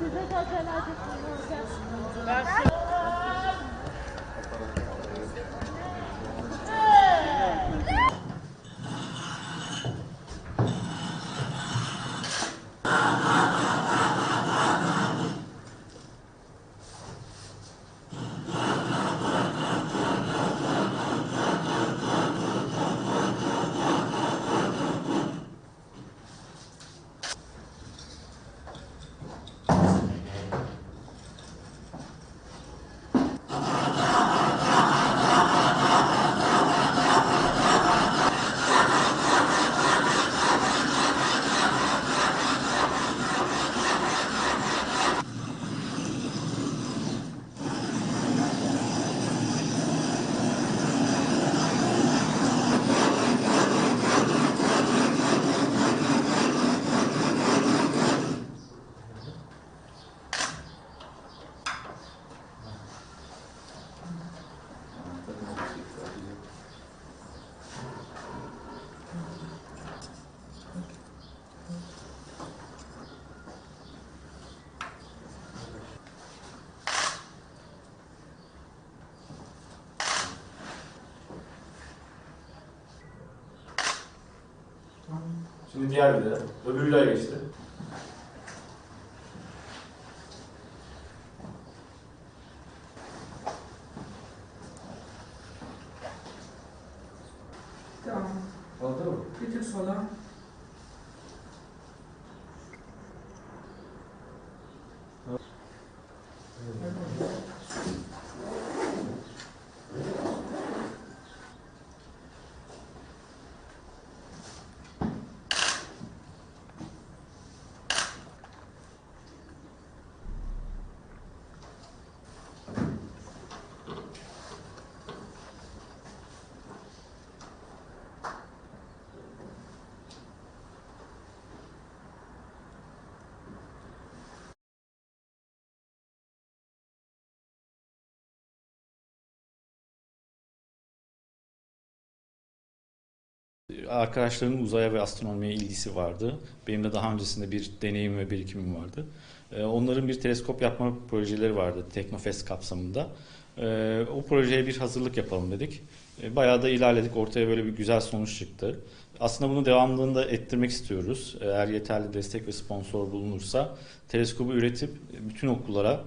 Size zaten acıktım. Şimdi diğer bir de. Öbürü de geçti. Tamam. Oldu mu? Bir tık sola. Arkadaşlarımın uzaya ve astronomiye ilgisi vardı. Benim de daha öncesinde bir deneyim ve birikimim vardı. Ee, Onların bir teleskop yapma projeleri vardı Teknofest kapsamında. Ee, O projeye bir hazırlık yapalım dedik. Ee, Bayağı da ilerledik. Ortaya böyle bir güzel sonuç çıktı. Aslında bunu devamlılığında ettirmek istiyoruz. Eğer yeterli destek ve sponsor bulunursa teleskobu üretip bütün okullara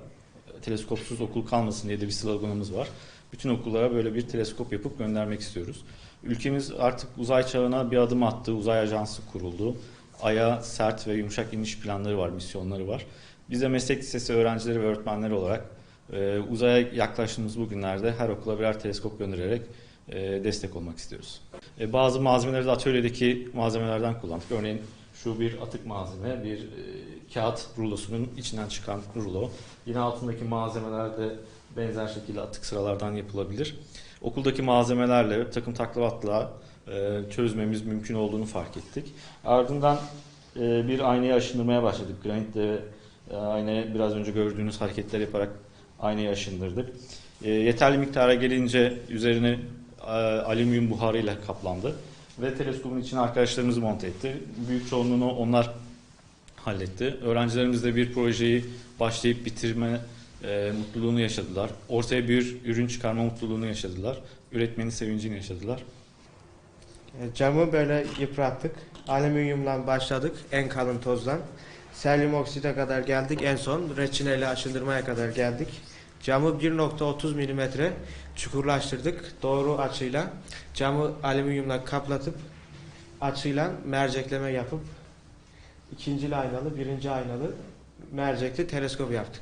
teleskopsuz okul kalmasın diye de bir sloganımız var. Bütün okullara böyle bir teleskop yapıp göndermek istiyoruz. Ülkemiz artık uzay çağına bir adım attı. Uzay ajansı kuruldu. Ay'a sert ve yumuşak iniş planları var, misyonları var. Biz de meslek lisesi öğrencileri ve öğretmenleri olarak e, uzaya yaklaştığımız bu günlerde her okula birer teleskop göndererek e, destek olmak istiyoruz. E, bazı malzemeleri de atölyedeki malzemelerden kullandık. Örneğin şu bir atık malzeme, bir e, kağıt rulosunun içinden çıkan rulo. Yine altındaki malzemeler de benzer şekilde atık sıralardan yapılabilir. Okuldaki malzemelerle takım taklavatla e, çözmemiz mümkün olduğunu fark ettik. Ardından e, bir aynayı aşındırmaya başladık. Granitle e, aynaya biraz önce gördüğünüz hareketler yaparak aynayı aşındırdık. E, yeterli miktara gelince üzerine e, alüminyum buharıyla kaplandı. Ve teleskopun içine arkadaşlarımız monte etti. Büyük çoğunluğunu onlar halletti. Öğrencilerimiz de bir projeyi başlayıp bitirme e, mutluluğunu yaşadılar. Ortaya bir ürün çıkarma mutluluğunu yaşadılar. Üretmenin sevincini yaşadılar. E, Camı böyle yıprattık. Alüminyumdan başladık en kalın tozdan. Selyum okside kadar geldik. En son reçineyle aşındırmaya kadar geldik. Camı 1.30 milimetre çukurlaştırdık. Doğru açıyla camı alüminyumla kaplatıp açıyla mercekleme yapıp ikinci aynalı, birinci aynalı mercekli teleskop yaptık.